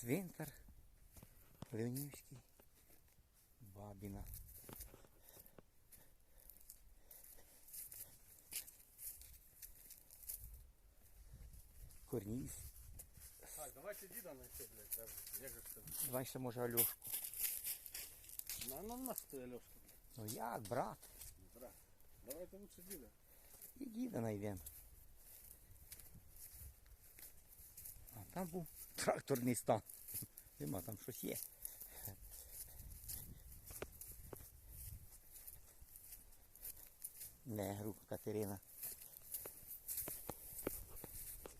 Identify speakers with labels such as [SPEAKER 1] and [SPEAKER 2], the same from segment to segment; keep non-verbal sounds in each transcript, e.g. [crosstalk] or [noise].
[SPEAKER 1] Цвинтар Леонівський. Бабіна. Корніс.
[SPEAKER 2] Так, давайте діда знайти, блядь. кажу. Як же це?
[SPEAKER 1] Давай ще може Альошку.
[SPEAKER 2] На, на нас ти, Альошка,
[SPEAKER 1] Ну як, брат?
[SPEAKER 2] блядь. Брат. Давайте лучше діда.
[SPEAKER 1] І діда знайдемо. А там був тракторний стан. Нема, там щось є. Не, Негру Катерина.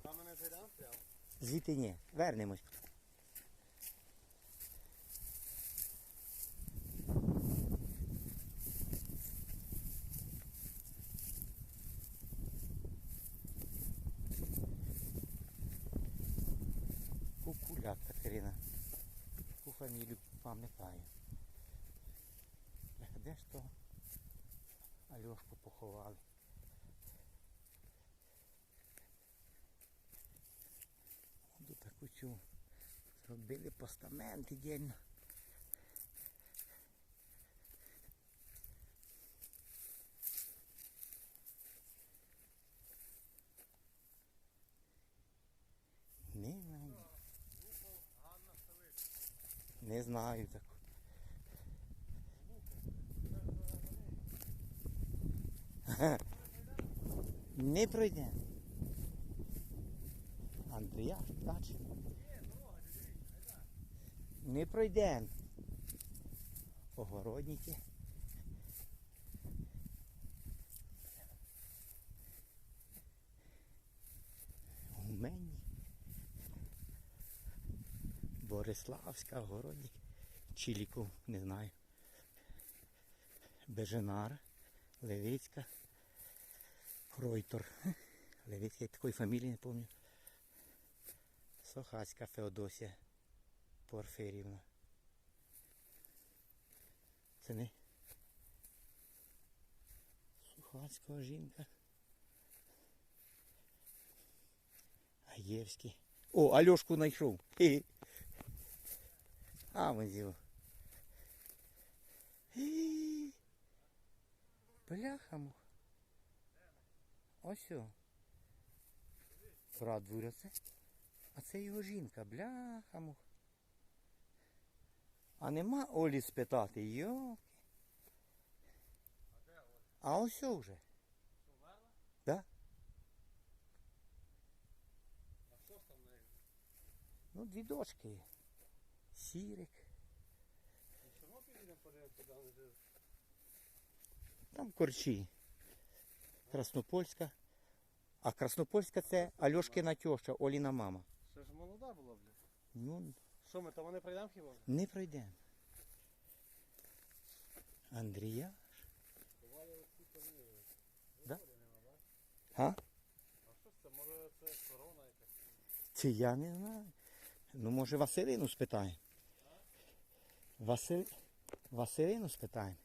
[SPEAKER 2] Там мене зайдемо прямо.
[SPEAKER 1] Звідти ні. Вернемось. Кукуляк Катерина. Таку фамілію пам'ятаю. Де ж то Альошку поховали? Тут таку цю зробили постамент ідеально. Не знаю. Не знаю так. [laughs] Не пройде. Андрія, дачі. Не пройдемо. Огородники. Бориславська, огородник. Чіліков, не знаю. Беженар, Левицька, Кройтор. Левицька, я такої фамілії не пам'ятаю. Сохацька Феодосія Порфирівна. Це не Сухацького жінка. Аєвський. О, Альошку знайшов. Хе-хе. А, ми зіл. Бляха мух. Ось о. Брат Вуря це. А це його жінка, бляха мух. А нема Олі спитати, йо. А ось вже. Да? Ну, дві дочки. Сірик. Там корчі. Краснопольська. А Краснопольська це Альошкина тьоща, Оліна мама.
[SPEAKER 2] Ще ж молода була, блядь.
[SPEAKER 1] Ну,
[SPEAKER 2] Що ми, то вони прийдемо хіба?
[SPEAKER 1] не пройдемо. Андрія?
[SPEAKER 2] Повіли.
[SPEAKER 1] Да? А?
[SPEAKER 2] А що це? Може це корона якась?
[SPEAKER 1] Чи я не знаю. Ну, може, Василину спитаємо. Василь... Василину спитаємо.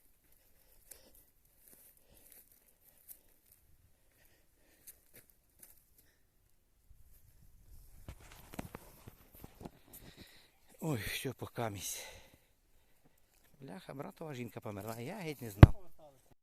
[SPEAKER 1] Ой, що по камісь. Бляха, братова жінка померла, я геть не знав.